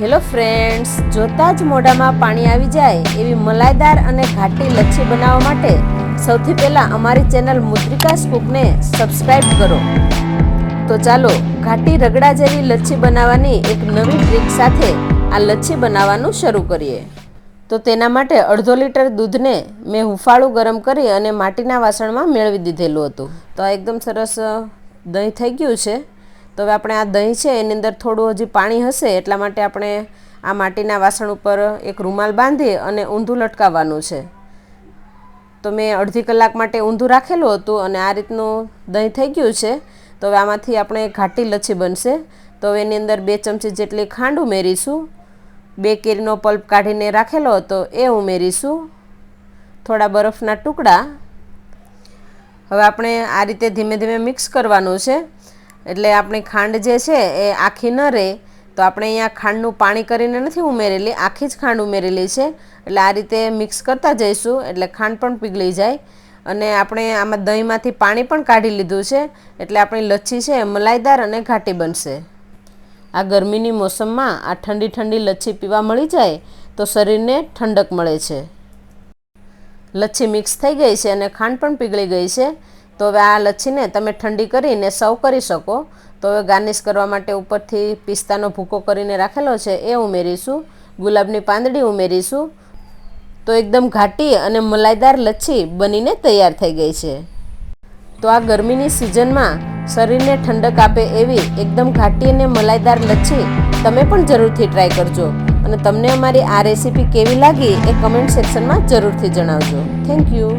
Hello friends, જોતાં જ મોઢામાં પાણી આવી જાય એવી મલાઈદાર અને ઘાટી લચ્છી બનાવવા માટે સૌથી પહેલાં અમારી ચેનલ મુદ્રિકા સ્કૂપને સબસ્ક્રાઈબ કરો. તો ચાલો, ઘાટી રગડા જેવી લચ્છી બનાવવાની એક નવી ટ્રીક સાથે આ લચ્છી બનાવવાનું શરૂ કરીએ. તો તેના માટે અડધો લીટર દૂધને મેં હુંફાળું ગરમ કરી અને માટીના વાસણમાં મેળવી દીધેલું હતું. તો આ એકદમ સરસ દહીં થઈ ગયું છે. તો હવે આપણે આ દહીં છે, એની અંદર થોડું હજી પાણી હશે, એટલા માટે આપણે આ માટીના વાસણ ઉપર એક રૂમાલ બાંધી અને ઊંધું લટકાવવાનું છે. તો મેં અડધી કલાક માટે ઊંધું રાખેલું હતું અને આ રીતનું દહીં થઈ ગયું છે. તો હવે આમાંથી આપણે ઘાટી લચ્છી બનશે. તો હવે એની અંદર બે ચમચી જેટલી ખાંડ ઉમેરીશું. બે કેરીનો પલ્પ કાઢીને રાખેલો હતો, એ ઉમેરીશું. થોડા બરફના ટુકડા. હવે આપણે આ રીતે ધીમે ધીમે મિક્સ કરવાનું છે. એટલે આપણી ખાંડ જે છે એ આખી ન રહે, તો આપણે અહીંયા ખાંડનું પાણી કરીને નથી ઉમેરેલી, આખી જ ખાંડ ઉમેરેલી છે. એટલે આ રીતે મિક્સ કરતા જઈશું, એટલે ખાંડ પણ પીગળી જાય. અને આપણે આમાં દહીંમાંથી પાણી પણ કાઢી લીધું છે, એટલે આપણી લચ્છી છે મલાઈદાર અને ઘાટી બનશે. આ ગરમીની મોસમમાં આ ઠંડી ઠંડી લચ્છી પીવા મળી જાય, તો શરીરને ઠંડક મળે છે. લચ્છી મિક્સ થઈ ગઈ છે અને ખાંડ પણ પીગળી ગઈ છે. તો હવે આ લચ્છીને તમે ઠંડી કરીને સર્વ કરી શકો. તો હવે ગાર્નિશ કરવા માટે ઉપરથી પિસ્તાનો ભૂકો કરીને રાખેલો છે, એ ઉમેરીશું. ગુલાબની પાંદડી ઉમેરીશું. તો એકદમ ઘાટી અને મલાઈદાર લચ્છી બનીને તૈયાર થઈ ગઈ છે. તો આ ગરમીની સિઝનમાં શરીરને ઠંડક આપે એવી એકદમ ઘાટી અને મલાઈદાર લચ્છી તમે પણ જરૂરથી ટ્રાય કરજો. અને તમને અમારી આ રેસીપી કેવી લાગી એ કમેન્ટ સેક્શનમાં જરૂરથી જણાવજો. Thank you